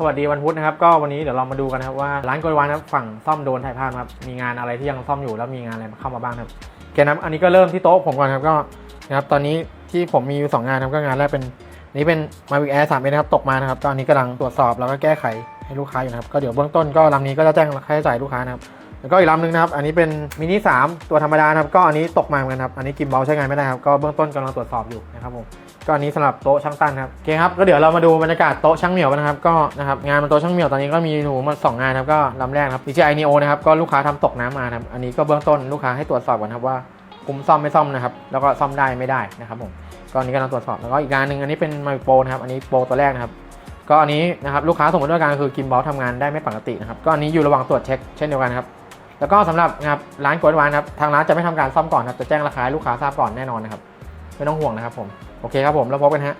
สวัสดีวันพุธนะครับก็วันนี้เดี๋ยวเรามาดูกันนะครับว่าร้านโกยวานนะครับฝั่งซ่อมโดนถ่ายภาพนะครับมีงานอะไรที่ยังซ่อมอยู่แล้วมีงานอะไรเข้ามาบ้างนะครับโอเคนะอันนี้ก็เริ่มที่โต๊ะผมก่อนครับก็นะครับตอนนี้ที่ผมมีอยู่สองงานนะครับก็งานแรกเป็นนี้เป็น Mavic Air 3นะครับตกมานะครับตอนนี้กำลังตรวจสอบแล้วก็แก้ไขให้ลูกค้าอยู่นะครับก็เดี๋ยวเบื้องต้นก็ลำนี้ก็จะแจ้งค่าใช้จ่ายลูกค้านะครับ แล้วก็อีกลำหนึ่งนะครับ อันนี้เป็นมินิ3ตัวธรรมดานะครับ ก็อันนี้ตกมาเหมือนกันครับ อันนี้กิมบอลใช้งานไม่ได้ครับ ก็เบื้องต้นกำลังตรวจสอบอยู่นะครับผม ก็อันนี้สำหรับโต๊ะช่างตั้นครับ โอเคครับ ก็เดี๋ยวเรามาดูบรรยากาศโต๊ะช่างเหมียวกันนะครับ ก็นะครับงานบนโต๊ะช่างเหมียวตอนนี้ก็มีอยู่มาสองงานครับก็ลำแรกครับ DJI Neo นะครับ ก็ลูกค้าทำตกน้ำมาครับ อันนี้ก็เบื้องต้นลูกค้าให้ตรวจสอบก่อนครับว่าคุ้มซ่อมไม่ซ่อมนะครับ แล้วก็ซ่อมได้ไม่ได้นะครับผมก็อันนี้กำลังตรวจสอบ แล้วก็อีกงานหนึ่งอันนี้เป็นมาโปรนะครับ อันนี้โปรตัวแรกนะครับก็อันนี้นะครับลูกค้าส่งมาด้วยกันคือกิมบอลทำงานได้ไม่ปกตินะครับก็อันนี้อยู่ระหว่างตรวจเช็คเช่นเดียวกันครับ แล้วก็สำหรับนะครับร้านกวดวานครับทางร้านจะไม่ทำการซ่อมก่อนครับจะแจ้งราคาให้ลูกค้าทราบก่อนแน่นอนนะครับไม่ต้องห่วงนะครับผมโอเคครับผมแล้วพบกันฮะ